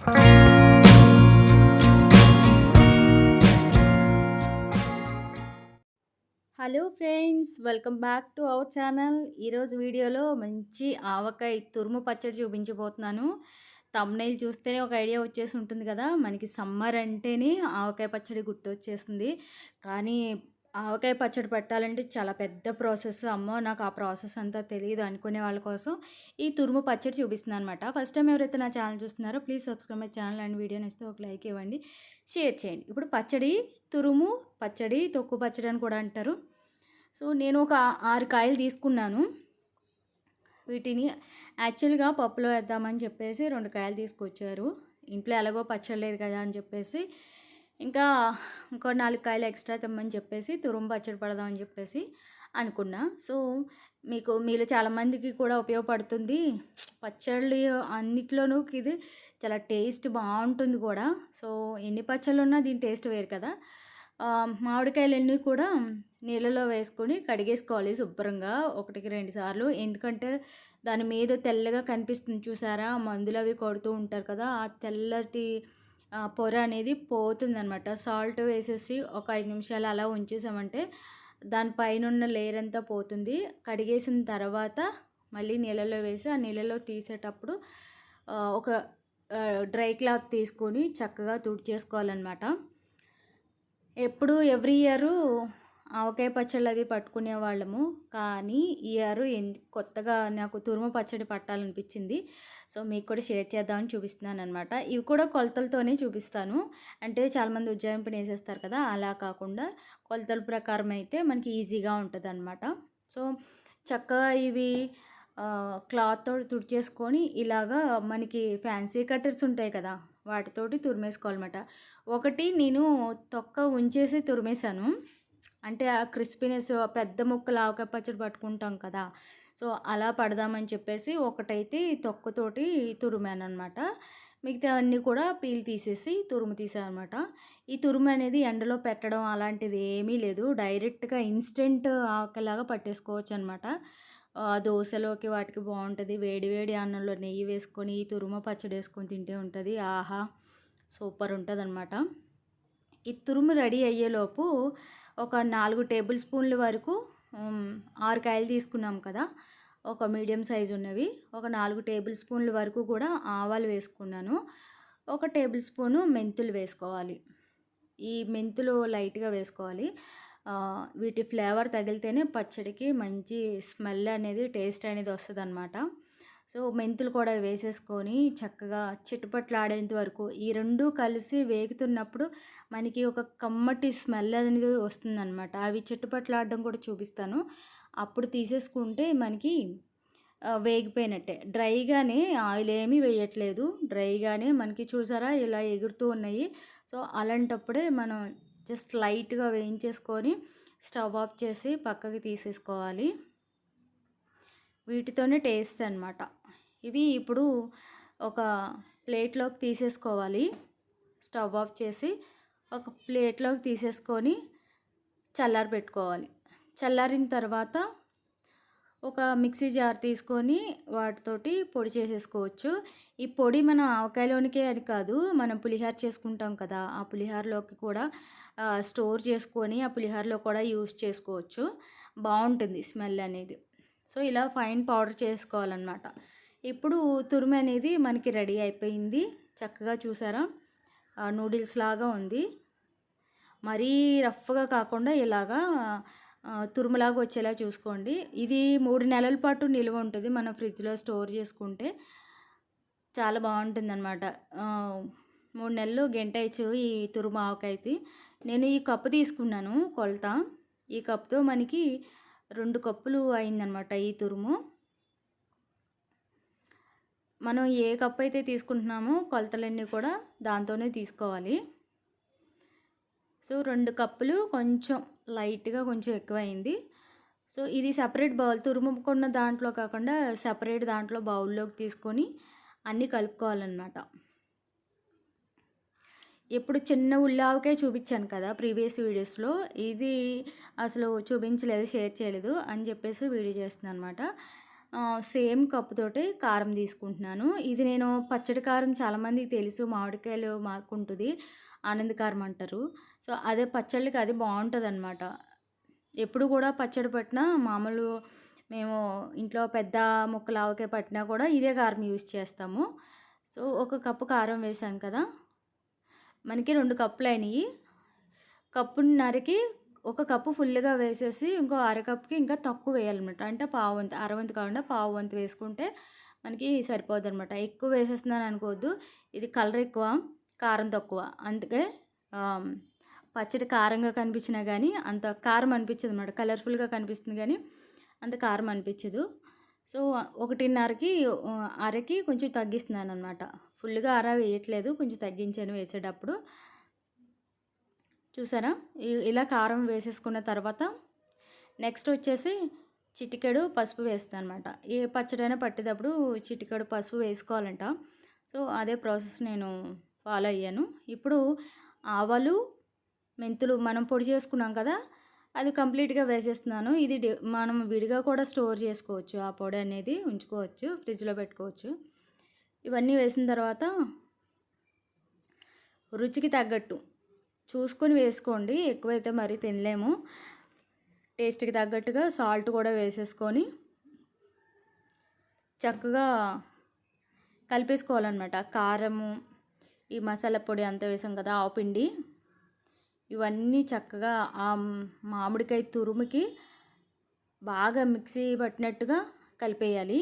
Hello friends welcome back to our channel. ఈరోజు వీడియోలో మంచి ఆవకాయ తురుము పచ్చడి చూపించబోతున్నాను. తమ్నైల్ చూస్తేనే ఒక ఐడియా వచ్చేసి ఉంటుంది కదా. మనకి సమ్మర్ అంటేనే ఆవకాయ పచ్చడి గుర్తొచ్చేస్తుంది. కానీ ఆవకాయ పచ్చడి పెట్టాలంటే చాలా పెద్ద ప్రాసెస్. అమ్మో నాకు ఆ ప్రాసెస్ అంతా తెలియదు అనుకునే వాళ్ళ కోసం ఈ తురుము పచ్చడి చూపిస్తున్నాను అనమాట ఫస్ట్ టైం ఎవరైతే నా ఛానల్ చూస్తున్నారో please subscribe my channel and వీడియోని ఇస్తే ఒక లైక్ ఇవ్వండి. షేర్ చేయండి. ఇప్పుడు పచ్చడి తురుము పచ్చడి తొక్కు పచ్చడి అని కూడా అంటారు. సో నేను ఒక ఆరు కాయలు తీసుకున్నాను. వీటిని యాక్చువల్గా పప్పులో వేద్దామని చెప్పేసి రెండు కాయలు తీసుకొచ్చారు. ఇంట్లో ఎలాగో పచ్చడి లేదు కదా అని చెప్పేసి ఇంకా ఇంకో నాలుగు కాయలు ఎక్స్ట్రా తెమ్మని చెప్పేసి తురుము పచ్చడి పడదామని చెప్పేసి అనుకున్నా. సో మీకు మీరు చాలామందికి కూడా ఉపయోగపడుతుంది. పచ్చళ్ళు అన్నిట్లోనూ ఇది చాలా టేస్ట్ బాగుంటుంది కూడా. సో ఎన్ని పచ్చళ్ళు ఉన్నా దీని టేస్ట్ వేరు కదా. మామిడికాయలన్నీ కూడా నీళ్ళలో వేసుకొని కడిగేసుకోవాలి శుభ్రంగా ఒకటికి రెండు సార్లు. ఎందుకంటే దాని మీద తెల్లగా కనిపిస్తుంది చూసారా? మందులు అవి కొడుతూ ఉంటారు కదా ఆ తెల్లటి పొర అనేది పోతుందనమాట సాల్ట్ వేసేసి ఒక ఐదు నిమిషాలు అలా ఉంచేసామంటే దానిపైన ఉన్న లేయర్ అంతా పోతుంది. కడిగేసిన తర్వాత మళ్ళీ నీళ్ళలో వేసి ఆ నీళ్ళలో తీసేటప్పుడు ఒక డ్రై క్లాత్ తీసుకొని చక్కగా తుడిచేసుకోవాలన్నమాట. ఎప్పుడు ఎవ్రీ ఇయరు ఆవకాయ పచ్చళ్ళు అవి పట్టుకునే వాళ్ళము. కానీ ఈ ఇయర్ కొత్తగా నాకు తురుము పచ్చడి పట్టాలనిపించింది. సో మీకు కూడా షేర్ చేద్దామని చూపిస్తున్నాను అనమాట ఇవి కూడా కొలతలతోనే చూపిస్తాను. అంటే చాలామంది ఉజ్జాయింపుని వేసేస్తారు కదా అలా కాకుండా కొలతల ప్రకారం అయితే మనకి ఈజీగా ఉంటుంది అనమాట సో చక్కగా ఇవి క్లాత్తో తుడిచేసుకొని ఇలాగా మనకి ఫ్యాన్సీ కట్టర్స్ ఉంటాయి కదా వాటితోటి తురిమేసుకోవాలన్నమాట. ఒకటి నేను తొక్క ఉంచేసి తురిమేశాను. అంటే ఆ క్రిస్పీనెస్ పెద్ద ముక్కలు ఆవకాయ పచ్చడి పట్టుకుంటాం కదా సో అలా పడదామని చెప్పేసి ఒకటైతే తొక్కతోటి తురిమాను అనమాట మిగతా అన్నీ కూడా పీల్ తీసేసి తురుము తీసానమాట ఈ తురుము అనేది ఎండలో పెట్టడం అలాంటిది ఏమీ లేదు. డైరెక్ట్గా ఇన్స్టెంట్ ఆకలాగా పట్టేసుకోవచ్చు అనమాట దోశలోకి వాటికి బాగుంటుంది. వేడి వేడి అన్నంలో నెయ్యి వేసుకొని ఈ తురుము పచ్చడి వేసుకొని తింటే ఉంటుంది. ఆహా! సూపర్ ఉంటుంది అనమాట ఈ తురుము రెడీ అయ్యేలోపు ఒక నాలుగు టేబుల్ స్పూన్ల వరకు ఆరు కాయలు తీసుకున్నాం కదా. ఒక మీడియం సైజు ఉన్నవి. ఒక నాలుగు టేబుల్ స్పూన్ల వరకు కూడా ఆవాలు వేసుకున్నాను. ఒక టేబుల్ స్పూను మెంతులు వేసుకోవాలి. ఈ మెంతులు లైట్గా వేసుకోవాలి. వీటి ఫ్లేవర్ తగిలితేనే పచ్చడికి మంచి స్మెల్ అనేది టేస్ట్ అనేది వస్తుంది అనమాట సో మెంతులు కూడా వేసేసుకొని చక్కగా చిట్టుపట్లాడేంత వరకు ఈ రెండు కలిసి వేగుతున్నప్పుడు మనకి ఒక కమ్మటి స్మెల్ అనేది వస్తుందన్నమాట. అవి చిట్టుపట్లాడడం కూడా చూపిస్తాను. అప్పుడు తీసేసుకుంటే మనకి వేగిపోయినట్టే. డ్రైగానే ఆయిల్ ఏమీ వేయట్లేదు. డ్రైగానే మనకి చూసారా ఇలా ఎగురుతూ ఉన్నాయి. సో అలాంటప్పుడే మనం జస్ట్ లైట్గా వేయించేసుకొని స్టవ్ ఆఫ్ చేసి పక్కకి తీసేసుకోవాలి. వీటితోనే టేస్ట్ అనమాట ఇవి ఇప్పుడు ఒక ప్లేట్లోకి తీసేసుకోవాలి. స్టవ్ ఆఫ్ చేసి ఒక ప్లేట్లోకి తీసేసుకొని చల్లారి పెట్టుకోవాలి. చల్లారిన తర్వాత ఒక మిక్సీ జార్ తీసుకొని వాటితోటి పొడి చేసేసుకోవచ్చు. ఈ పొడి మనం ఆవకాయలోనికే అని కాదు మనం పులిహార చేసుకుంటాం కదా ఆ పులిహారలోకి కూడా స్టోర్ చేసుకొని ఆ పులిహారలో కూడా యూస్ చేసుకోవచ్చు. బాగుంటుంది స్మెల్ అనేది. సో ఇలా ఫైన్ పౌడర్ చేసుకోవాలన్నమాట. ఇప్పుడు తురుము అనేది మనకి రెడీ అయిపోయింది. చక్కగా చూసారా? నూడిల్స్ లాగా ఉంది. మరీ రఫ్గా కాకుండా ఇలాగా తురుములాగా వచ్చేలా చూసుకోండి. ఇది మూడు నెలల పాటు నిల్వ ఉంటుంది మనం ఫ్రిడ్జ్లో స్టోర్ చేసుకుంటే. చాలా బాగుంటుంది అనమాట మూడు నెలలు గెంటైచ్చు ఈ తురుము ఆవకాయతి నేను ఈ కప్పు తీసుకున్నాను కొలత. ఈ కప్తో మనకి రెండు కప్పులు అయిందనమాట ఈ తురుము. మనం ఏ కప్పు అయితే తీసుకుంటున్నామో కొలతలన్నీ కూడా దాంతోనే తీసుకోవాలి. సో రెండు కప్పులు కొంచెం లైట్గా కొంచెం ఎక్కువైంది. సో ఇది సపరేట్ బౌల్ తురుముకున్న దాంట్లో కాకుండా సపరేట్ దాంట్లో బౌల్లోకి తీసుకొని అన్నీ కలుపుకోవాలన్నమాట. ఎప్పుడు చిన్న ఉల్లావకే చూపించాను కదా ప్రీవియస్ వీడియోస్లో. ఇది అసలు చూపించలేదు షేర్ చేయలేదు అని చెప్పేసి వీడియో చేస్తున్నాను అనమాట సేమ్ కప్పుతోటి కారం తీసుకుంటున్నాను. ఇది నేను పచ్చడి కారం చాలామందికి తెలుసు మామిడికాయలు మాకుంటుంది ఆనంద కారం అంటారు. సో అదే పచ్చళ్ళకి అది బాగుంటుంది అనమాట ఎప్పుడు కూడా పచ్చడి పట్టినా మామూలు మేము ఇంట్లో పెద్ద ముక్కలు ఆవకాయ పట్టినా కూడా ఇదే కారం యూజ్ చేస్తాము. సో ఒక కప్పు కారం వేసాం కదా. మనకి రెండు కప్పులు అయినాయి కప్పున్నరకి ఒక కప్పు ఫుల్గా వేసేసి ఇంకో అరకప్పుకి ఇంకా తక్కువ వేయాలన్నమాట. అంటే పావు వంతు అరవంతు కాకుండా పావు వంతు వేసుకుంటే మనకి సరిపోద్ది అనమాట ఎక్కువ వేసేస్తున్నాను అనుకోవద్దు. ఇది కలర్ ఎక్కువ కారం తక్కువ. అందుకే పచ్చడి కారంగా కనిపించినా కానీ అంత కారం అనిపించదు అనమాట కలర్ఫుల్గా కనిపిస్తుంది కానీ అంత కారం అనిపించదు. సో ఒకటిన్నరకి అరకి కొంచెం తగ్గిస్తున్నాను అనమాట ఫుల్గా అర వేయట్లేదు కొంచెం తగ్గించాను వేసేటప్పుడు. చూసారా? ఇలా కారం వేసేసుకున్న తర్వాత నెక్స్ట్ వచ్చేసి చిటికెడు పసుపు వేస్తాను అనమాట ఏ పచ్చడైనా పట్టేటప్పుడు చిటికెడు పసుపు వేసుకోవాలంట. సో అదే ప్రాసెస్ నేను ఫాలో అయ్యాను. ఇప్పుడు ఆవాలు మెంతులు మనం పొడి చేసుకున్నాం కదా అది కంప్లీట్గా వేసేస్తున్నాను. ఇది మనం విడిగా కూడా స్టోర్ చేసుకోవచ్చు. ఆ పొడి అనేది ఉంచుకోవచ్చు ఫ్రిడ్జ్లో పెట్టుకోవచ్చు. ఇవన్నీ వేసిన తర్వాత రుచికి తగ్గట్టు చూసుకొని వేసుకోండి. ఎక్కువైతే మరి తినలేము. టేస్ట్కి తగ్గట్టుగా సాల్ట్ కూడా వేసేసుకొని చక్కగా కలిపేసుకోవాలన్నమాట. కారము ఈ మసాలా పొడి అంతా వేసాం కదా ఆవు పిండి. ఇవన్నీ చక్కగా ఆ మామిడికాయ తురుముకి బాగా మిక్సీ పట్టినట్టుగా కలిపేయాలి.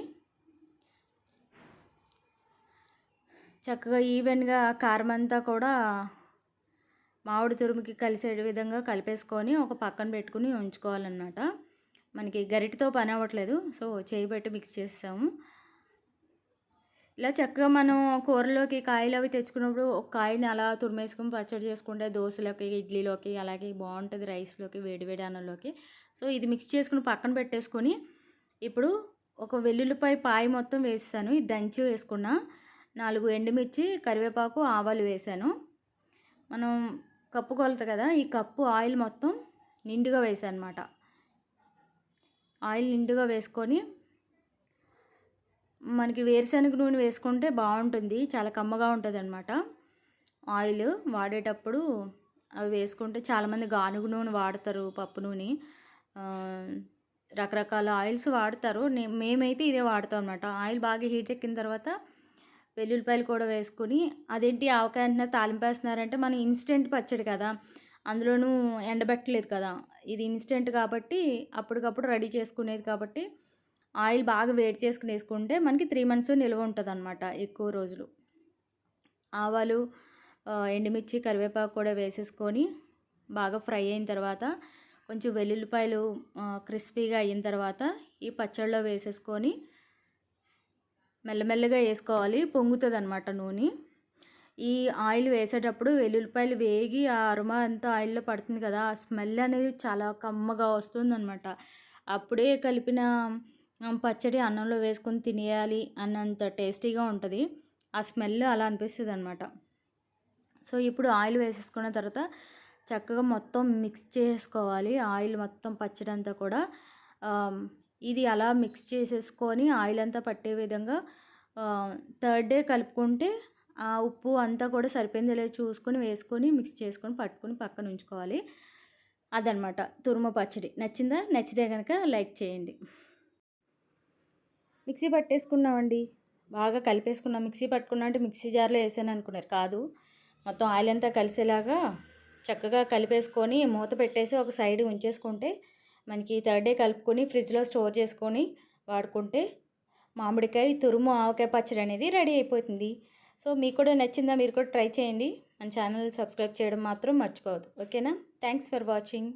చక్కగా ఈవెన్గా కారం అంతా కూడా మామిడి తురుముకి కలిసే విధంగా కలిపేసుకొని ఒక పక్కన పెట్టుకుని ఉంచుకోవాలన్నమాట. మనకి గరిటతో పని అవ్వట్లేదు సో చేయి పెట్టి మిక్స్ చేస్తాము. ఇలా చక్కగా మనం కూరలోకి కాయలు అవి తెచ్చుకున్నప్పుడు ఒక కాయని అలా తురిమేసుకుని పచ్చడి చేసుకుంటే దోశలోకి ఇడ్లీలోకి అలాగే బాగుంటుంది రైస్లోకి వేడివేడి అన్నంలోకి. సో ఇది మిక్స్ చేసుకుని పక్కన పెట్టేసుకొని ఇప్పుడు ఒక వెల్లుల్లిపాయ పాయ మొత్తం వేసాను ఇది దంచి వేసుకున్న నాలుగు ఎండుమిర్చి కరివేపాకు ఆవాలు వేసాను. మనం కప్పు కొలత కదా ఈ కప్పు ఆయిల్ మొత్తం నిండుగా వేసాను అనమాట ఆయిల్ నిండుగా వేసుకొని మనకి వేరుశనగ నూనె వేసుకుంటే బాగుంటుంది. చాలా కమ్మగా ఉంటుంది అనమాట ఆయిల్ వాడేటప్పుడు అవి వేసుకుంటే చాలామంది గానుగు నూనె వాడతారు పప్పు నూనె. రకరకాల ఆయిల్స్ వాడతారు. మేమైతే ఇదే వాడతాం అనమాట ఆయిల్ బాగా హీట్ ఎక్కిన తర్వాత వెల్లుల్లిపాయలు కూడా వేసుకుని అదేంటి ఆవకాయ అంటున్నారు తాలింపు వేస్తున్నారంటే మనం ఇన్స్టెంట్ పచ్చడి కదా అందులోనూ ఎండబెట్టలేదు కదా. ఇది ఇన్స్టెంట్ కాబట్టి అప్పటికప్పుడు రెడీ చేసుకునేది కాబట్టి ఆయిల్ బాగా వేడి చేసుకుని వేసుకుంటే మనకి త్రీ మంత్స్ నిల్వ ఉంటుంది అనమాట ఎక్కువ రోజులు. ఆవాలు ఎండుమిర్చి కరివేపాకు కూడా వేసేసుకొని బాగా ఫ్రై అయిన తర్వాత కొంచెం వెల్లుల్లిపాయలు క్రిస్పీగా అయిన తర్వాత ఈ పచ్చళ్ళలో వేసేసుకొని మెల్లమెల్లగా వేసుకోవాలి. పొంగుతుంది అనమాట నూనె. ఈ ఆయిల్ వేసేటప్పుడు వెల్లుల్లిపాయలు వేగి ఆ అరుమ అంతా ఆయిల్లో పడుతుంది కదా ఆ స్మెల్ అనేది చాలా కమ్మగా వస్తుందన్నమాట. అప్పుడే కలిపిన పచ్చడి అన్నంలో వేసుకొని తినేయాలి అన్నంత టేస్టీగా ఉంటుంది. ఆ స్మెల్ అలా అనిపిస్తుంది అనమాట సో ఇప్పుడు ఆయిల్ వేసేసుకున్న తర్వాత చక్కగా మొత్తం మిక్స్ చేసుకోవాలి. ఆయిల్ మొత్తం పచ్చడి అంతా కూడా. ఇది అలా మిక్స్ చేసేసుకొని ఆయిల్ అంతా పట్టే విధంగా థర్డ్ డే కలుపుకుంటే ఆ ఉప్పు అంతా కూడా సరిపోయింది లేదు చూసుకొని వేసుకొని మిక్స్ చేసుకొని పట్టుకొని పక్కన ఉంచుకోవాలి. అదనమాట తురుమ పచ్చడి. నచ్చిందా? నచ్చితే కనుక లైక్ చేయండి. మిక్సీ పట్టేసుకున్నామండి. బాగా కలిపేసుకున్నాం. మిక్సీ పట్టుకున్నా అంటే మిక్సీ జార్లో వేసాను అనుకున్నారు. కాదు మొత్తం ఆయిల్ అంతా కలిసేలాగా చక్కగా కలిపేసుకొని మూత పెట్టేసి ఒక సైడ్ ఉంచేసుకుంటే మనకి థర్డ్ డే కలుపుకొని ఫ్రిడ్జ్లో స్టోర్ చేసుకొని వాడుకుంటే మామిడికాయ తురుము ఆవకాయ పచ్చడి అనేది రెడీ అయిపోతుంది. సో మీకు కూడా నచ్చిందా మీరు కూడా ట్రై చేయండి. మన ఛానల్ సబ్స్క్రైబ్ చేయడం మాత్రం మర్చిపోవద్దు. ఓకేనా? Thanks for watching.